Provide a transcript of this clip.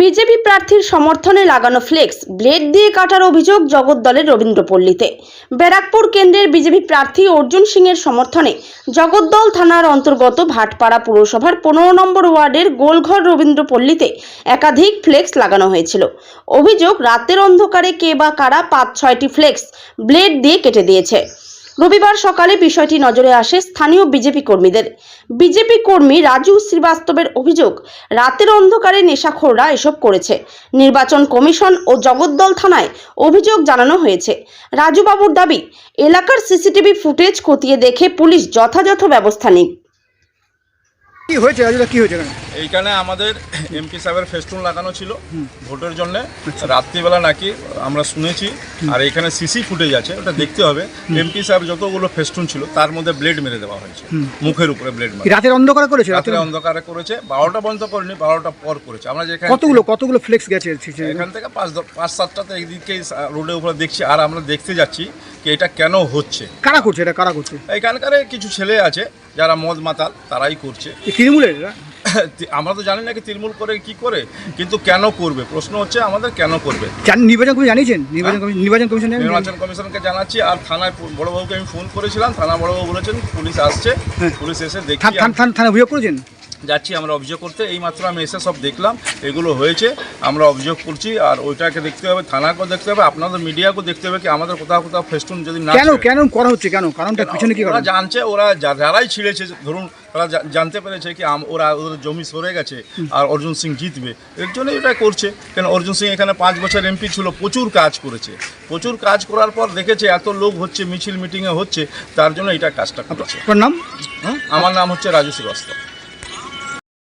BJP প্রার্থীর সমর্থনে লাগানো ফ্লেক্স, ব্লেড দিয়ে কাটার অভিযোগ জগদ্দলের রবীন্দ্রপল্লীতে ব্যারাকপুর কেন্দ্রের বিজেপি প্রার্থী অর্জুন সিংয়ের সমর্থনে জগদ্দল থানার অন্তর্গত ভাটপাড়া পুরসভার পনেরো নম্বর ওয়ার্ডের গোলঘর রবীন্দ্রপল্লীতে একাধিক ফ্লেক্স লাগানো হয়েছিল। অভিযোগ, রাতের অন্ধকারে কে বা কারা পাঁচ ছয়টি ফ্লেক্স ব্লেড দিয়ে কেটে দিয়েছে। রবিবার সকালে বিষয়টি নজরে আসে স্থানীয় বিজেপি কর্মীদের। বিজেপি কর্মী রাজু শ্রীবাস্তবের অভিযোগ রাতের অন্ধকারে নেশাখোররা এসব করেছে। নির্বাচন কমিশন ও জগদ্দল থানায় অভিযোগ জানানো হয়েছে। রাজুবাবুর দাবি এলাকার সিসিটিভি ফুটেজ খতিয়ে দেখে পুলিশ যথাযথ ব্যবস্থা নিক। কি হয়েছে রাজুদা কি হয়েছে এখানে? এইখানে আমাদের এমপি সাহেবের ফেস্টুন লাগানো ছিল ভোটের জন্য। রাত্রিবেলা নাকি আমরা শুনেছি আর এখানে সিসি ফুটেজ আছে ওটা দেখতে হবে। এমপি সাহেব যতগুলো ফেস্টুন ছিল তার মধ্যে ব্লেড মেরে দেওয়া হয়েছে। মুখের উপরে ব্লেড মেরে। রাতের অন্ধকার করেছে রাতের অন্ধকারে করেছে বারোটা পর্যন্ত করেনি বারোটা পর করেছে। আমরা যেখানে কতগুলো কতগুলো ফ্লেক্স গেছে? এখান থেকে পাঁচ পাঁচ সাতটাতে একদিকে রোডের উপরে দেখছি আর আমরা দেখতে যাচ্ছি কি এটা কেন হচ্ছে। কারা করছে এটা? কারা করছে? এখানকার কিছু ছেলে আছে যারা মদ মাতাল তারাই করছে। তৃণমূলের? আমরা তো জানি না কি তৃণমূল করে কি করে কিন্তু কেন করবে প্রশ্ন হচ্ছে আমাদের কেন করবে নির্বাচন কমিশন জানিয়েছেন নির্বাচন কমিশন নির্বাচন কমিশন জানিয়েছেন? নির্বাচন কমিশনকে জানাচ্ছি আর থানায় বড়বাবুকে আমি ফোন করেছিলাম থানা বড়বাবু বলেছেন পুলিশ আসছে হ্যাঁ। পুলিশ এসে দেখি থান- অভিযোগ করেছেন যাচ্ছি আমরা অভিযোগ করতে। এই মাত্র আমি এসে সব দেখলাম এগুলো হয়েছে আমরা অভিযোগ করছি আর ওইটাকে দেখতে হবে থানাকেও দেখতে হবে আপনাদের মিডিয়াকেও দেখতে হবে কি আমাদের কোথাও কোথাও ফেস্টুন যদি না কেন কেন করা হচ্ছে কেন? কারণটা পিছনে কি ওরা জানছে ওরা যারাই ছিঁড়েছে ধরুন ওরা জানতে পেরেছে কি ওরা ওদের জমি সরে গেছে আর অর্জুন সিং জিতবে। এর জন্যই এটা করছে। কেন অর্জুন সিং এখানে পাঁচ বছর এমপি ছিল প্রচুর কাজ করেছে। প্রচুর কাজ করার পর দেখেছে এত লোক হচ্ছে মিছিল মিটিংয়ে হচ্ছে তার জন্য এটা কাজটা করেছে। আপনার নাম? আমার নাম হচ্ছে রাজু শ্রীবাস্তব।